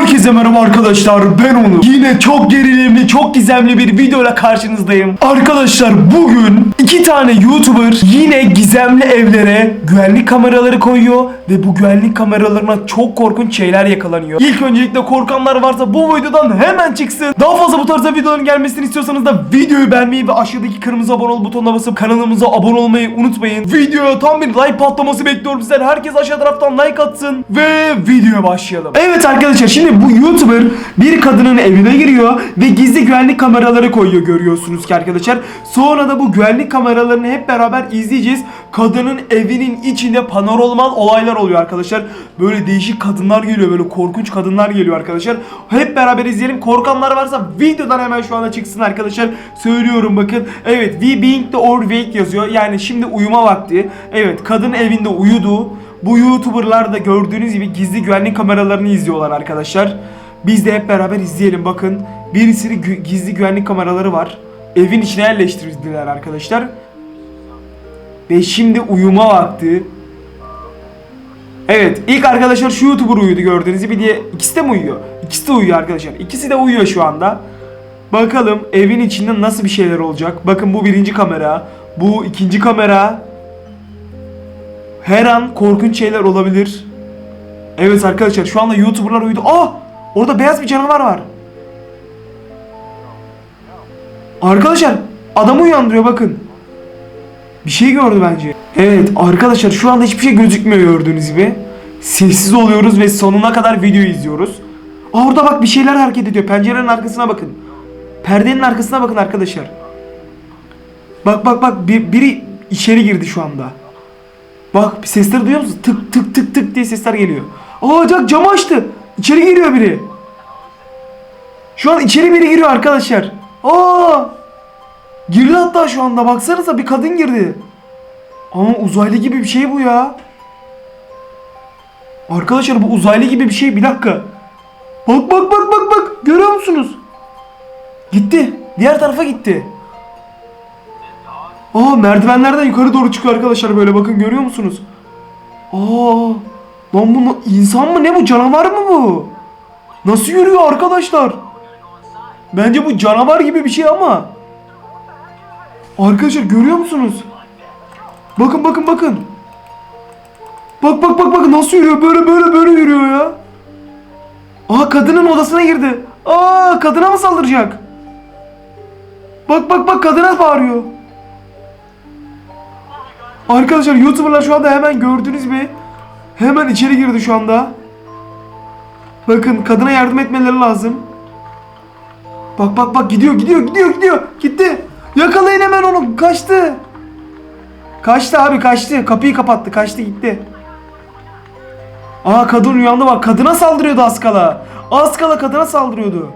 Herkese merhaba arkadaşlar ben Onur. Yine çok gerilimli çok gizemli bir videoyla karşınızdayım. Arkadaşlar bugün iki tane YouTuber yine gizemli evlere güvenlik kameraları koyuyor ve bu güvenlik kameralarına çok korkunç şeyler yakalanıyor. İlk öncelikle korkanlar varsa bu videodan hemen çıksın. Daha fazla bu tarzda videoların gelmesini istiyorsanız da videoyu beğenmeyi ve aşağıdaki kırmızı abone ol butonuna basıp kanalımıza abone olmayı unutmayın. Videoya tam bir like patlaması bekliyorum sizden. Herkes aşağı taraftan like atsın ve videoya başlayalım. Evet arkadaşlar şimdi bu YouTuber bir kadının evine giriyor ve gizli güvenlik kameraları koyuyor görüyorsunuz ki arkadaşlar. Sonra da bu güvenlik kameralarını hep beraber izleyeceğiz. Kadının evinin içinde paranormal olaylar oluyor arkadaşlar. Böyle değişik kadınlar geliyor böyle korkunç kadınlar geliyor arkadaşlar. Hep beraber izleyelim. Korkanlar varsa videodan hemen şu anda çıksın arkadaşlar. Söylüyorum bakın. Evet we being the or wake yazıyor. Yani şimdi uyuma vakti. Evet kadın evinde uyudu. Bu YouTuber'lar da gördüğünüz gibi gizli güvenlik kameralarını izliyorlar arkadaşlar. Biz de hep beraber izleyelim bakın. Bir sürü gü- gizli güvenlik kameraları var. Evin içine yerleştirdiler arkadaşlar. Ve şimdi uyuma vakti. Evet ilk arkadaşlar şu YouTuber uyudu gördüğünüz gibi diye ikisi de mi uyuyor? İkisi de uyuyor arkadaşlar. İkisi de uyuyor şu anda. Bakalım evin içinde nasıl bir şeyler olacak. Bakın bu birinci kamera. Bu ikinci kamera. Her an korkunç şeyler olabilir. Evet arkadaşlar şu anda YouTuber'lar uyudu. Aa! Orada beyaz bir canavar var. Arkadaşlar adamı uyandırıyor bakın. Bir şey gördü bence. Evet arkadaşlar şu anda hiçbir şey gözükmüyor gördüğünüz gibi. Sessiz oluyoruz ve sonuna kadar video izliyoruz. Aa orada bak bir şeyler hareket ediyor. Pencerenin arkasına bakın. Perdenin arkasına bakın arkadaşlar. Bak bak bak bir, biri içeri girdi şu anda. Bak bir sesleri duyuyor musun? Tık tık tık tık diye sesler geliyor. Aa Jack camı açtı. İçeri giriyor biri. Şu an içeri biri giriyor arkadaşlar. Aa! Girdi hatta şu anda baksanıza bir kadın girdi. Ama uzaylı gibi bir şey bu ya. Arkadaşlar bu uzaylı gibi bir şey bir dakika. Bak bak bak bak bak görüyor musunuz? Gitti. Diğer tarafa gitti. Aa merdivenlerden yukarı doğru çıkıyor arkadaşlar böyle bakın görüyor musunuz? Aa lan bu insan mı ne bu canavar mı bu? Nasıl yürüyor arkadaşlar? Bence bu canavar gibi bir şey ama. Arkadaşlar görüyor musunuz? Bakın bakın bakın. Bak bak bak bak nasıl yürüyor böyle böyle böyle yürüyor ya. Aa kadının odasına girdi. Aa kadına mı saldıracak? Bak bak bak kadına bağırıyor. Arkadaşlar YouTuber'lar şu anda hemen gördünüz mü? Hemen içeri girdi şu anda. Bakın kadına yardım etmeleri lazım. Bak bak bak gidiyor gidiyor gidiyor gidiyor. Gitti. Yakalayın hemen onu. Kaçtı. Kaçtı abi kaçtı. Kapıyı kapattı. Kaçtı gitti. Aa kadın uyandı bak. Kadına saldırıyordu az kala. Az kala kadına saldırıyordu.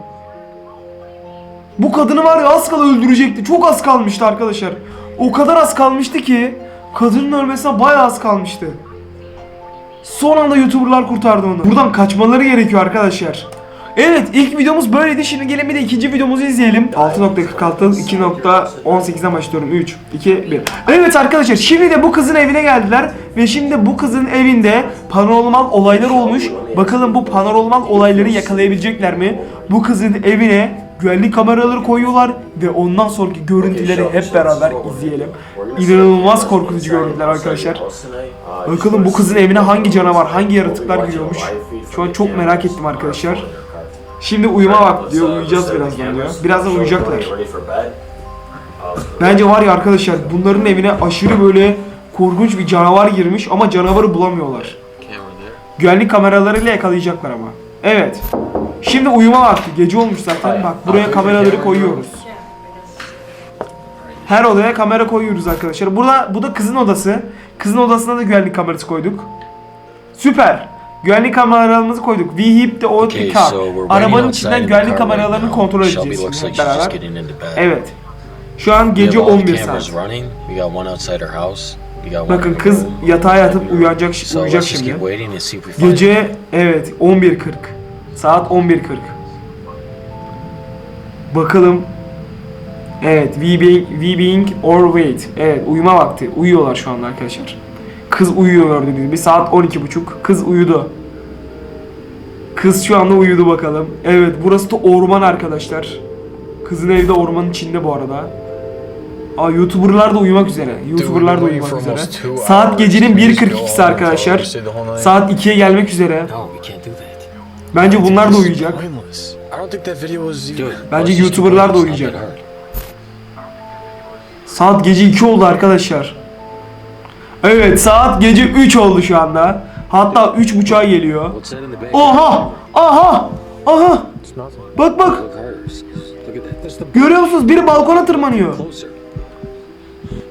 Bu kadını var ya az kala öldürecekti. Çok az kalmıştı arkadaşlar. O kadar az kalmıştı ki kadının ölmesine bayağı az kalmıştı. Son anda YouTuber'lar kurtardı onu. Buradan kaçmaları gerekiyor arkadaşlar. Evet ilk videomuz böyleydi. Şimdi gelin bir de ikinci videomuzu izleyelim. 6.46 2.18'den başlıyorum. 3, 2, 1. Evet arkadaşlar şimdi de bu kızın evine geldiler. Ve şimdi bu kızın evinde paranormal olaylar olmuş. Bakalım bu paranormal olayları yakalayabilecekler mi? Bu kızın evine güvenlik kameraları koyuyorlar ve ondan sonraki görüntüleri hep beraber izleyelim. İnanılmaz korkutucu görüntüler arkadaşlar. Bakalım bu kızın evine hangi canavar, hangi yaratıklar giriyormuş. Şu an çok merak ettim arkadaşlar. Şimdi uyuma vakti diyor, uyuyacağız birazdan diyor. Birazdan uyuyacaklar. Bence var ya arkadaşlar bunların evine aşırı böyle korkunç bir canavar girmiş ama canavarı bulamıyorlar. Güvenlik kameralarıyla yakalayacaklar ama. Evet. Şimdi uyuma vakti. Gece olmuş zaten. Bak buraya kameraları koyuyoruz. Her odaya kamera koyuyoruz arkadaşlar. Burada bu da kızın odası. Kızın odasına da güvenlik kamerası koyduk. Süper. Güvenlik kameralarımızı koyduk. We hip the old Okay, car. so Arabanın içinden güvenlik kameralarını now. kontrol edeceğiz like beraber. Evet. Şu an gece have all the 11 cameras saat. Bakın kız yatağa yatıp uyanacak, uyuyacak şimdi. Gece evet 11.40. Saat 11.40. Bakalım. Evet, we being, we being or wait. Evet, uyuma vakti. Uyuyorlar şu anda arkadaşlar. Kız uyuyor gördüğünüz gibi. Saat 12.30. Kız uyudu. Kız şu anda uyudu bakalım. Evet burası da orman arkadaşlar. Kızın evde ormanın içinde bu arada. Aa YouTuber'lar da uyumak üzere. YouTuber'lar da uyumak üzere. Saat gecenin 1.42'si arkadaşlar. Saat 2'ye gelmek üzere. Bence bunlar da uyuyacak. Bence YouTuber'lar da uyuyacak. Saat gece 2 oldu arkadaşlar. Evet saat gece 3 oldu şu anda. Hatta 3.30'a geliyor. Oha! Aha! Aha! Bak bak! Görüyor musunuz? Biri balkona tırmanıyor.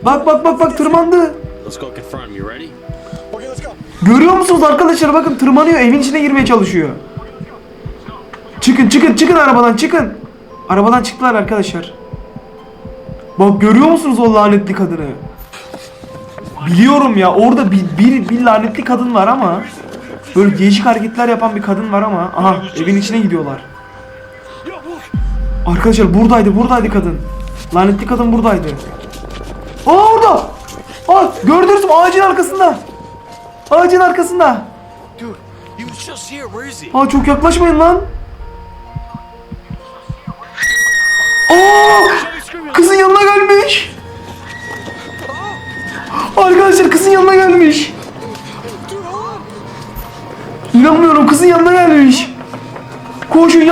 Bak bak bak bak tırmandı. Görüyor musunuz arkadaşlar? Bakın tırmanıyor. Evin içine girmeye çalışıyor. Çıkın çıkın çıkın arabadan çıkın. Arabadan çıktılar arkadaşlar. Bak görüyor musunuz o lanetli kadını? Biliyorum ya orada bir, bir, bir lanetli kadın var ama böyle değişik hareketler yapan bir kadın var ama aha evin içine gidiyorlar. Arkadaşlar buradaydı buradaydı kadın. Lanetli kadın buradaydı. Aa orada. Aa gördünüz mü ağacın arkasında. Ağacın arkasında. Aa çok yaklaşmayın lan.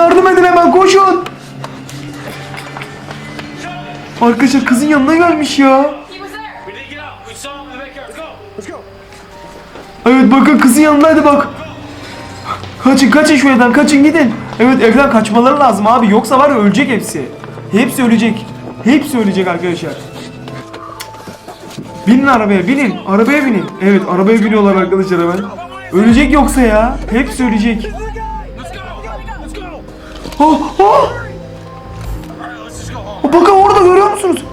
Yardım edin hemen koşun. Arkadaşlar kızın yanına gelmiş ya. Evet bakın kızın yanındaydı bak. Kaçın kaçın şu evden kaçın gidin. Evet evden kaçmaları lazım abi yoksa var ya ölecek hepsi. Hepsi ölecek. Hepsi ölecek arkadaşlar. Binin arabaya binin. Arabaya binin. Evet arabaya biniyorlar arkadaşlar hemen. Ölecek yoksa ya. Hepsi ölecek. Oh, oh. Bakın orada görüyor musunuz?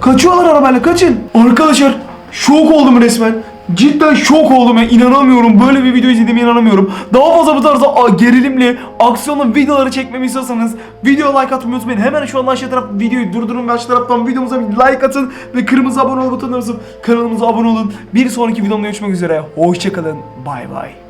Kaçıyorlar arabayla kaçın. Arkadaşlar şok oldum resmen. Cidden şok oldum ya inanamıyorum böyle bir video izlediğime inanamıyorum. Daha fazla bu tarzda gerilimli, aksiyonlu videoları çekmemi istiyorsanız video like atmayı unutmayın. Hemen şu an aşağı taraf videoyu durdurun ve aşağı taraftan videomuza bir like atın ve kırmızı abone ol butonuna basıp kanalımıza abone olun. Bir sonraki videomda görüşmek üzere. Hoşçakalın. Bay bay.